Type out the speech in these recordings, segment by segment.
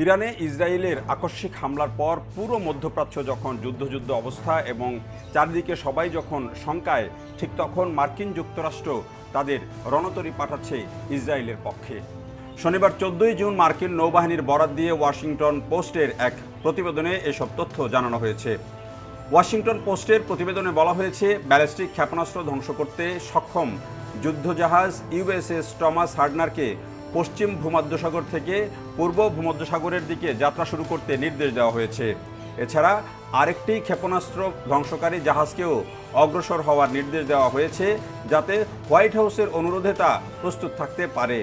ইরানে ইসরায়েলের আকস্মিক হামলার পর পুরো মধ্যপ্রাচ্য যখন যুদ্ধযুদ্ধ অবস্থা এবং চারদিকে সবাই যখন শঙ্কায়, ঠিক তখন মার্কিন যুক্তরাষ্ট্র তাদের রণতরী পাঠাচ্ছে ইসরায়েলের পক্ষে। শনিবার চোদ্দই জুন মার্কিন নৌবাহিনীর বরাত দিয়ে ওয়াশিংটন পোস্টের এক প্রতিবেদনে এসব তথ্য জানানো হয়েছে। ওয়াশিংটন পোস্টের প্রতিবেদনে বলা হয়েছে, ব্যালিস্টিক ক্ষেপণাস্ত্র ধ্বংস করতে সক্ষম যুদ্ধজাহাজ ইউএসএস টমাস হার্ডনারকে পশ্চিম ভূমধ্যসাগর থেকে পূর্ব ভূমধ্যসাগরের দিকে যাত্রা শুরু করতে নির্দেশ দেওয়া হয়েছে। এছাড়া আরেকটি ক্ষেপণাস্ত্র ধ্বংসকারী জাহাজকেও অগ্রসর হওয়ার নির্দেশ দেওয়া হয়েছে যাতে হোয়াইট হাউসের অনুরোধে তা প্রস্তুত থাকতে পারে।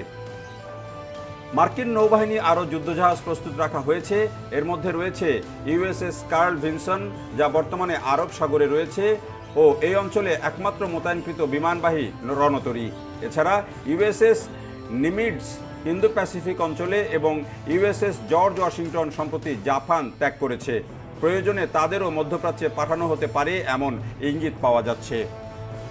মার্কিন নৌবাহিনী আরও যুদ্ধজাহাজ প্রস্তুত রাখা হয়েছে। এর মধ্যে রয়েছে ইউএসএস কার্ল ভিনসন, যা বর্তমানে আরব সাগরে রয়েছে ও এই অঞ্চলে একমাত্র মোতায়েনকৃত বিমানবাহী রণতরী। এছাড়া ইউএসএস নিমিডস ইন্দো প্যাসিফিক অঞ্চলে এবং ইউএসএস জর্জ ওয়াশিংটন সম্প্রতি জাপান ত্যাগ করেছে। প্রয়োজনে তাদেরও মধ্যপ্রাচ্যে পাঠানো হতে পারে এমন ইঙ্গিত পাওয়া যাচ্ছে।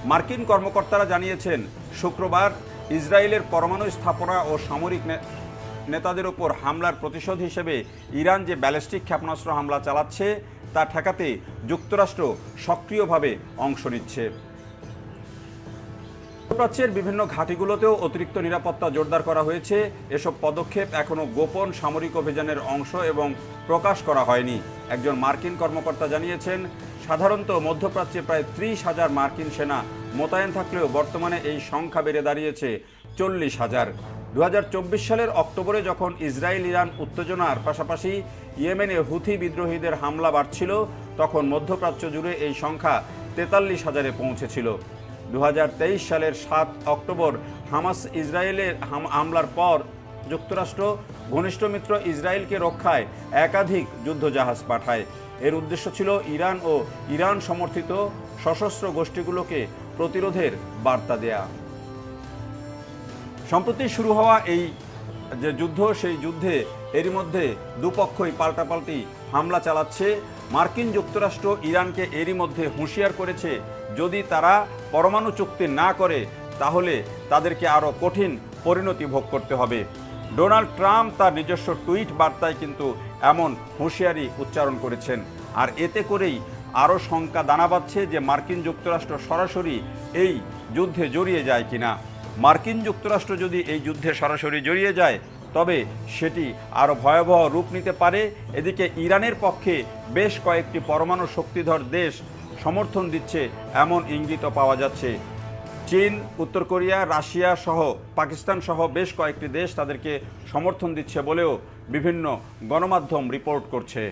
মার্কিন কর্মকর্তারা জানিয়েছেন, শুক্রবার ইসরায়েলের পরমাণু স্থাপনা ও সামরিক নেতাদের ওপর হামলার প্রতিশোধ হিসেবে ইরান যে ব্যালিস্টিক ক্ষেপণাস্ত্র হামলা চালাচ্ছে, তা ঠেকাতে যুক্তরাষ্ট্র সক্রিয়ভাবে অংশ নিচ্ছে। মধ্যপ্রাচ্যের বিভিন্ন ঘাঁটিগুলোতেও অতিরিক্ত নিরাপত্তা জোরদার করা হয়েছে। এসব পদক্ষেপ এখনও গোপন সামরিক অভিযানের অংশ এবং প্রকাশ করা হয়নি। একজন মার্কিন কর্মকর্তা জানিয়েছেন, সাধারণত মধ্যপ্রাচ্যে প্রায় ত্রিশ হাজার মার্কিন সেনা মোতায়েন থাকলেও বর্তমানে এই সংখ্যা বেড়ে দাঁড়িয়েছে চল্লিশ হাজার। দু সালের অক্টোবরে যখন ইসরায়েল, ইরান উত্তেজনার পাশাপাশি ইয়েমেনে হুথি বিদ্রোহীদের হামলা বাড়ছিল, তখন মধ্যপ্রাচ্য জুড়ে এই সংখ্যা তেতাল্লিশ হাজারে পৌঁছেছিল। দু হাজার তেইশ সালের সাত অক্টোবর হামাস ইসরায়েলের হাম- হামলার পর যুক্তরাষ্ট্র ঘনিষ্ঠ মিত্র ইসরায়েলকে রক্ষায় একাধিক যুদ্ধজাহাজ পাঠায়। এর উদ্দেশ্য ছিল ইরান ও ইরান সমর্থিত সশস্ত্র গোষ্ঠীগুলোকে প্রতিরোধের বার্তা দেয়া। সম্প্রতি শুরু হওয়া এই যে যুদ্ধ, সেই যুদ্ধে এরই মধ্যে দুপক্ষই পাল্টাপাল্টি হামলা চালাচ্ছে। মার্কিন যুক্তরাষ্ট্র ইরানকে এরই মধ্যে হুঁশিয়ার করেছে, যদি তারা পরমাণু চুক্তি না করে, তাহলে তাদেরকে আরও কঠিন পরিণতি ভোগ করতে হবে। ডোনাল্ড ট্রাম্প তার নিজস্ব টুইট বার্তায় কিন্তু এমন হুঁশিয়ারি উচ্চারণ করেছেন। আর এতে করেই আরও শঙ্কা দানা বাঁধছে যে মার্কিন যুক্তরাষ্ট্র সরাসরি এই যুদ্ধে জড়িয়ে যায় কিনা। মার্কিন যুক্তরাষ্ট্র যদি এই যুদ্ধে সরাসরি জড়িয়ে যায়, তবে সেটি আরও ভয়াবহ রূপ নিতে পারে। এদিকে ইরানের পক্ষে বেশ কয়েকটি পরমাণু শক্তিধর দেশ সমর্থন দিচ্ছে, এমন ইঙ্গিতও পাওয়া যাচ্ছে। চীন, উত্তর কোরিয়া, রাশিয়া সহ পাকিস্তান সহ বেশ কয়েকটি দেশ তাদেরকে সমর্থন দিচ্ছে বলেও বিভিন্ন গণমাধ্যম রিপোর্ট করছে।